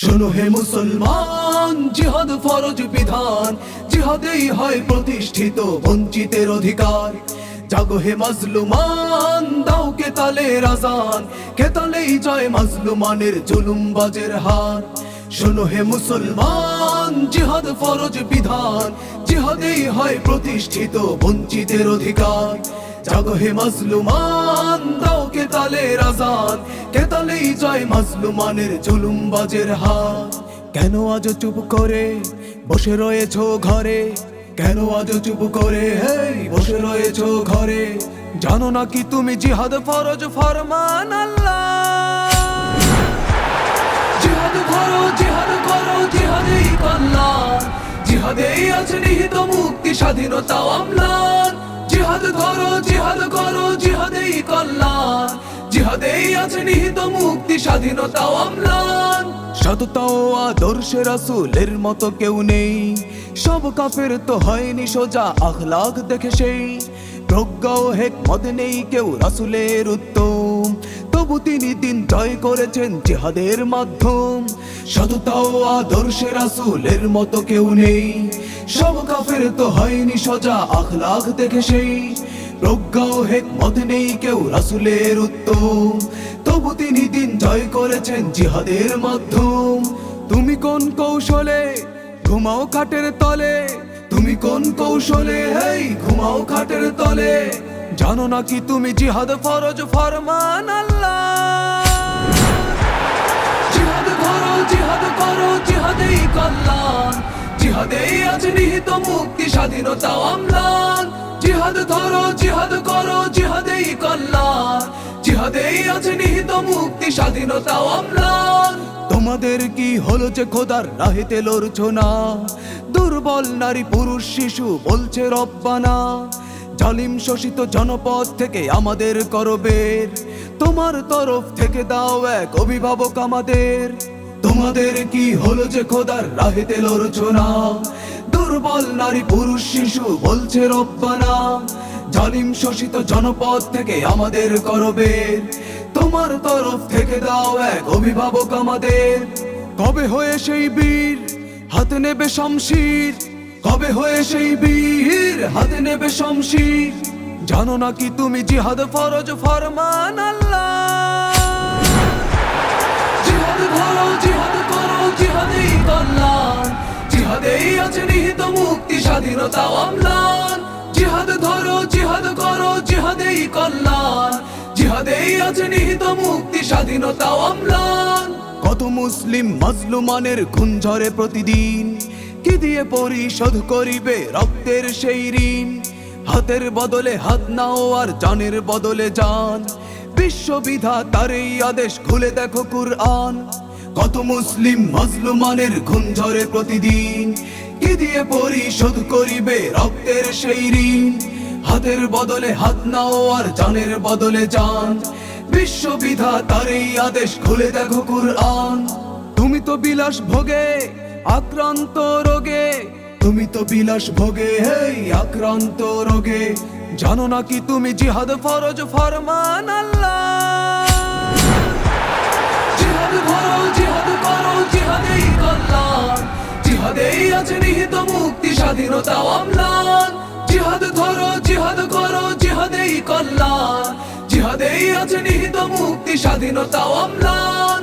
শোনো হে মুসলমান, জিহাদ ফরজ বিধান। জিহাদেই হয় প্রতিষ্ঠিত, বঞ্চিতের অধিকার। জাগো হে মাজলুমান, দাও কে তালে রাজান। কে তালেই জয় মাজলুমানের জুলুম বাজের হার। শোনো হে মুসলমান, জিহাদ ফরজ বিধান। জিহাদেই হয় প্রতিষ্ঠিত, বঞ্চিতের অধিকার। জাগো মাজলুমান দাও কে তালে রাজান, কে তালেই জয় মাজলুমানের জুলুম বাজের হাত। কেন আজ চুপ করে বসে রয়েছো ঘরে? কেন আজ চুপ করে বসে রয়েছো ঘরে? জানো না কি তুমি জিহাদ ফরজ ফরমান আল্লাহ? জিহাদ করো জিহাদ করো, জিহাদেই কল্যাণ। জিহাদেই আছে নিহিত মুক্তি স্বাধীনতা অম্লান জিহাদ করো জিহাদ করো, জিহাদেই কল্যাণ। জিহাদেই আছে নিহিত মুক্তি, স্বাধীনতা অম্লান। সততা ও আদর্শে রাসূলের মতো কেউ নেই। সব কাফের তো হয়নি সোজা আখলাগ দেখে সেই। প্রজ্ঞা ও হেকমত নেই কেউ রাসুলের উত্তম তবু তিনি দিন জয় করেছেন জিহাদের মাধ্যম। সততা ও আদর্শে রাসূলের মতো কেউ নেই। সব কাফের তো হয়নি সোজা আখলাখ দেখে সেই। প্রজ্ঞা ও হেকমত নেই কেউ রাসুলের উত্তম। তবু তিনি দিন জয় করেছেন জিহাদের মাধ্যম। তুমি কোন কৌশলে ঘুমাও খাটের তলে? তুমি কোন কৌশলে, হেই, ঘুমাও খাটের তলে? জানো না কি তুমি জিহাদ ফরজ ফরমান আল্লাহ? জিহাদ করো জিহাদ করো জিহাদেই কল্যাণ। জিহাদেই আছে নিহিত মুক্তি, স্বাধীনতা অম্লান। জিহাদ ধরো, জিহাদ করো, জিহাদেই কল্যাণ। জিহাদেই আছে নিহিত মুক্তি, স্বাধীনতা অম্লান। তোমাদের কি হলো যে খোদার রাহিতে লড়ছো না? দুর্বল নারী, পুরুষ, শিশু বলছে রব্বানা। জালিম শোষিত জনপদ থেকে আমাদের করবের। তোমার তরফ থেকে দাও এক অভিভাবক আমাদের। তোমাদের কি হলো যে খোদার রাহেতে লড়ছো না দুর্বল নারী, পুরুষ, শিশু বলছে রব্বানা। জালিম শোষিত জনপদ থেকে আমাদের করবের। তোমার তরফ থেকে দাও এক অভিভাবক আমাদের। কবে হয়ে সেই বীর? হাতে নেবে শমশির। কবে হয়ে সেই বীর? হাতে নেবে শমশির জানো না তুমি জিহাদ ফরজ ফরমান আল্লাহ। জিহাদ ধরো জিহাদ করো, জিহাদেই কল্যাণ। জিহাদেই আছে নিহিত মুক্তি, স্বাধীনতা অম্লান। জিহাদ ধরো, জিহাদ করো, জিহাদেই কল্যাণ। জিহাদেই আছে নিহিত মুক্তি, স্বাধীনতা অম্লান। কত মুসলিম মজলুমানের খুন ঝরে প্রতিদিন। কি দিয়ে পরিশোধ করিবে রক্তের সেই ঋণ। হাতের বদলে হাত নাও আর জানের বদলে জান বিশ্ববিধা তার এই আদেশ, খুলে দেখো কুরআন। কত মুসলিম মাজলুমানের খুন ঝরে প্রতিদিন। কি দিয়ে পরিশোধ করিবে রক্তের সেই ঋণ? হাতের বদলে হাত নাও আর জানের বদলে জান বিশ্ববিধা তার এই আদেশ, খুলে দেখো কুরআন। তুমি তো বিলাস ভোগে আক্রান্ত রোগে। তুমি তো বিলাস ভোগে, হেই, আক্রান্ত রোগে। জানো না কি তুমি জিহাদ ফরজ ফরমান আল্লাহ। জিহাদ করো আছে নিহিত মুক্তি, স্বাধীনতা করো আছে নিহিত মুক্তি, স্বাধীনতা অম্লান।